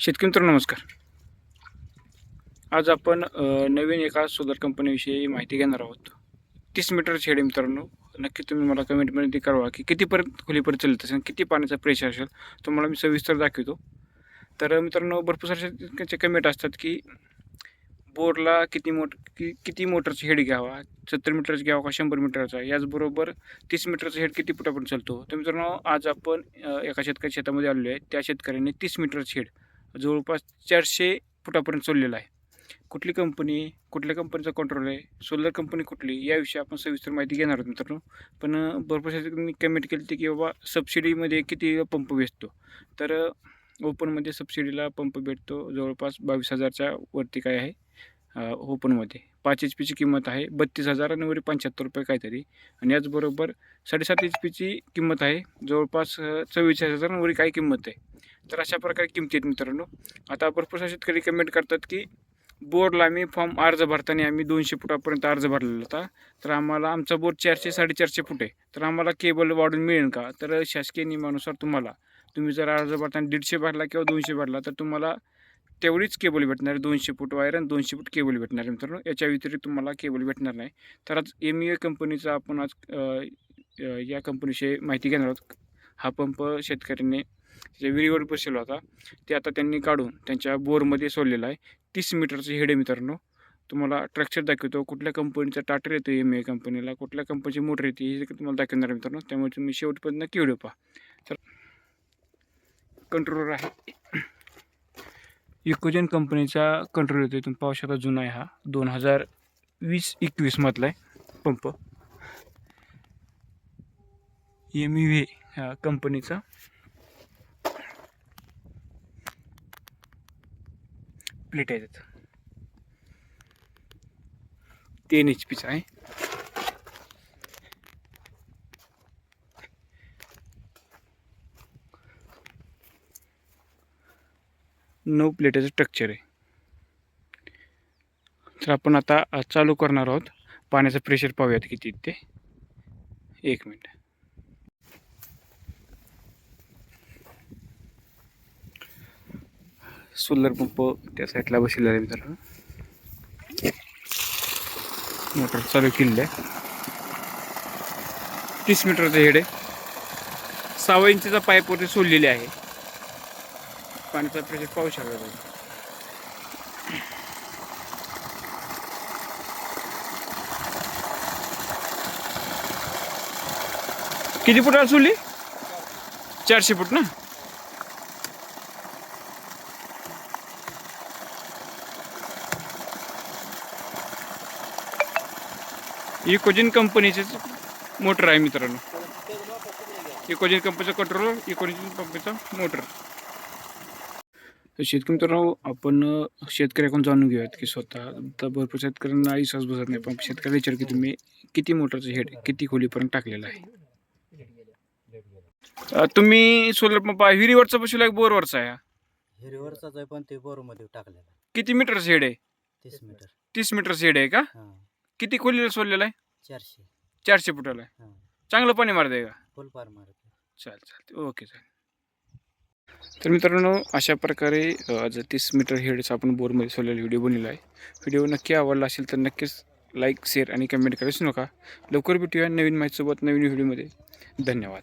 शेतकरी मित्र नमस्कार. आज आपण नवीन एका सोलर कंपनीविषयी माहिती घेणार आहोत. तीस मीटर शेड मित्रांनो नक्की तुम्ही मला कमेंटमध्ये कळवा की कितीपर्यंत खोलीपर्यंत चालत असेल किती पाण्याचा प्रेशर असेल तुम्हाला मी सविस्तर दाखवतो. तर मित्रांनो भरपूर सारे शेतकऱ्यांचे कमेंट असतात की बोरला किती मोट कि किती मोटरचा हेड घ्यावा सत्तर मीटरचा घ्यावा का शंभर मीटरचा? याचबरोबर तीस मीटरचा हेड किती फुटापर्यंत चालतो? तर मित्रांनो आज आपण एका शेतकरी शेतामध्ये आलेलो आहे. त्या शेतकऱ्याने तीस मीटरचं हेड जवळपास चारशे फुटापर्यंत चाललेला आहे. कुठली कंपनी कुठल्या कंपनीचा कंट्रोल आहे सोलर कंपनी कुठली याविषयी आपण सविस्तर माहिती घेणार आहोत मित्रांनो. पण भरपूर शेतकऱ्यांनी कमेंट केली होती की बाबा सबसिडीमध्ये किती पंप भेटतो. तर ओपनमध्ये सबसिडीला पंप भेटतो जवळपास बावीस हजारच्या वरती काय आहे ओपनमध्ये पाच एच पीची किंमत आहे बत्तीस हजार आणि वरी पंच्याहत्तर रुपये काहीतरी. आणि याचबरोबर साडेसात एच पीची किंमत आहे जवळपास चव्वेचाळीस हजार आणि वरी काही किंमत आहे. तर अशा प्रकारे किमती आहेत मित्रांनो. आता भरपूर शेतकरी कमेंट करतात की बोरला आम्ही फॉर्म अर्ज भरताना आम्ही दोनशे फुटापर्यंत अर्ज भरलेला होता. तर आम्हाला आमचा बोर चारशे साडेचारशे फूट आहे. तर आम्हाला केबल वाढून मिळेल का? तर शासकीय नियमानुसार तुम्हाला तुम्ही जर अर्ज भरताना दीडशे भरला किंवा दोनशे भरला तर तुम्हाला तेवढीच केबल भेटणार आहे. दोनशे फूट वायर आणि दोनशे फूट केबल भेटणार आहे मित्रांनो. याच्या व्यतिरिक्त तुम्हाला केबल भेटणार नाही. तर आज एम ई ए कंपनीचा आपण आज या कंपनीविषयी माहिती घेणार आहोत. हा पंप शेतकऱ्यांनी त्याच्या विहिरीवर बसलेला होता ते आता त्यांनी काढून त्यांच्या बोरमध्ये सोडलेला आहे. तीस मीटरचं हेड आहे मित्रांनो तुम्हाला ट्रॅक्चर दाखवतो. कुठल्या कंपनीचा टाटर येतो एम ए कंपनीला कुठल्या कंपनीची मोटर येते हे तुम्हाला दाखवणार मित्रांनो. त्यामुळे तुम्ही शेवटपर्यंत नक्की व्हिडिओ पहा. तर कंट्रोलर आहे. इकोजन कंपनीचा कंट्रोल येतो तुम्ही पाहू शकता जुना आहे हा. दोन हजार वीस एकवीसमधला आहे पंप. एम यू व्ही ह्या कंपनीचा. प्लेट आहे त्याचं. तीन एच पीचा आहे. नऊ प्लेटाचं स्ट्रक्चर आहे. तर आपण आता चालू करणार आहोत. पाण्याचं प्रेशर पाहूयात किती ते. एक मिनिट सोलर पंप त्या साईडला बसलेला आहे मित्रांनो. मोटर चालू केलेलं आहे. तीस मीटरचं हेड आहे. सहा इंचचा पाईपवरती सोडलेले आहे. पाण्याचा प्रेशर पाहू शकता तुम्ही किती फुटाला सोडली? चारशे फूट ना? इकोजिन कंपनीचेच मोटर आहे मित्रांनो. इकोजिन कंपनीचा कंट्रोलर इकोजिन कंपनीचा मोटर. तर शेतकरी मित्रांनो आपण शेतकऱ्याकडून जाणून घेऊयात की स्वतः आता भरपूर शेतकऱ्यांना विश्वास बसत नाही पण शेतकऱ्याला विचार की तुम्ही किती मोटरचं हेड किती खोलीपर्यंत टाकलेलं आहे? तुम्ही सोलर पंप विहिरीवरचा बसवला आहे बोरवरचा आहे? हिरवरचाच आहे पण ते बोरमध्ये टाकलेला किती मीटरचं हेड आहे? तीस मीटर. तीस मीटरचं हेड आहे का? किती खोलीला सोडलेलं आहे चारशे. चारशे फुटाला आहे. हां. चांगलं पाणी मारत आहे का? फुल पार मारत चालेल चालते ओके चालेल. तर मित्रांनो अशा प्रकारे अ, आज तीस मीटर हेडचा आपण बोरमध्ये सोडलेला व्हिडिओ बनलेला आहे. व्हिडिओ नक्की आवडला असेल तर नक्कीच लाईक शेअर आणि कमेंट करायचं नका. लवकर भेटूया नवीन माहितीसोबत नवीन व्हिडिओमध्ये. धन्यवाद.